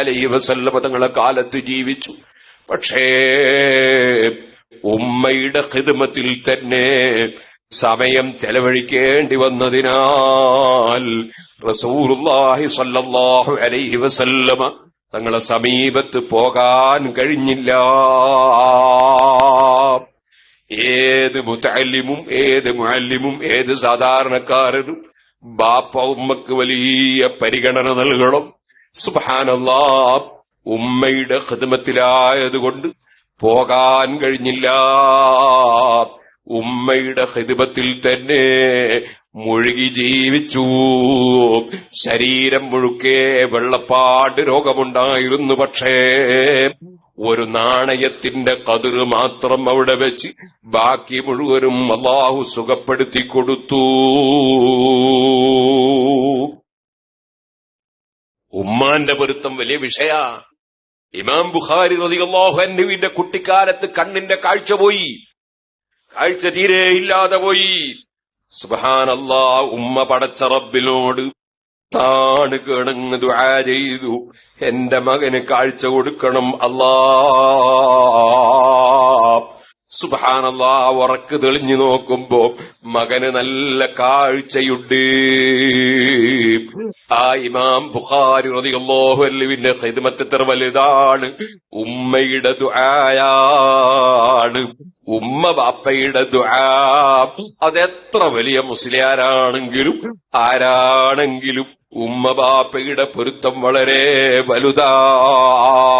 അലൈഹി വസല്ലമ തങ്ങളെ കാലത്ത് ജീവിച്ചു. പക്ഷേ ഉമ്മയുടെ ഖിദ്മത്തിൽ തന്നെ സമയം ചെലവഴിക്കേണ്ടി വന്നതിനാൽ റസൂലുള്ളാഹി സ്വല്ലല്ലാഹു അലൈഹി വസല്ലമ തങ്ങളെ സമീപത്ത് പോകാൻ കഴിഞ്ഞില്ല. ഏത് മുത്തല്ലിമും ഏത് മുഅല്ലിമും ഏത് സാധാരണക്കാരനും ബാപ്പ ഉമ്മക്ക് വലിയ പരിഗണന നൽകണം. സുബാനല്ലാ ഉമ്മയുടെ ഹിതമത്തിലായതുകൊണ്ട് പോകാൻ കഴിഞ്ഞില്ല. ഉമ്മയുടെ ഹിതമത്തിൽ തന്നെ മുഴുകി ജീവിച്ചു. ശരീരം മുഴുക്കെ വെള്ളപ്പാട് രോഗമുണ്ടായിരുന്നു പക്ഷേ ഒരു നാണയത്തിന്റെ കതിര് മാത്രം അവിടെ വെച്ച് ബാക്കി മുഴുവനും അള്ളാഹു സുഖപ്പെടുത്തി കൊടുത്തു. ഉമ്മാന്റെ പൊരുത്തം വലിയ വിഷയ. ഇമാം ബുഖാരി എന്നിവിന്റെ കുട്ടിക്കാലത്ത് കണ്ണിന്റെ കാഴ്ച പോയി. കാഴ്ച തീരെ ഇല്ലാതെ പോയി. സുബഹാനല്ലാ ഉമ്മ പടച്ച താണ് കിണങ്ങ് ദുആ ചെയ്തു. എന്റെ മകന് കാഴ്ച കൊടുക്കണം അല്ലാ സുബഹാനല്ലാ ഉറക്ക് തെളിഞ്ഞു നോക്കുമ്പോ മകന് നല്ല കാഴ്ചയുണ്ട്. ആ ഇമാം ബുഖാരി റളിയല്ലാഹു അൻഹുവിന്റെ ഖിദ്മത്ത് എത്ര വലുതാണ്. ഉമ്മയുടെ ദുആയാണ്. ഉമ്മ ബാപ്പയുടെ ദുആ. അതെത്ര വലിയ മുസ്ലിയാരാണെങ്കിലും ആരാണെങ്കിലും ഉമ്മ ബാപ്പയുടെ പൊരുത്തം വളരെ വലുതാണ്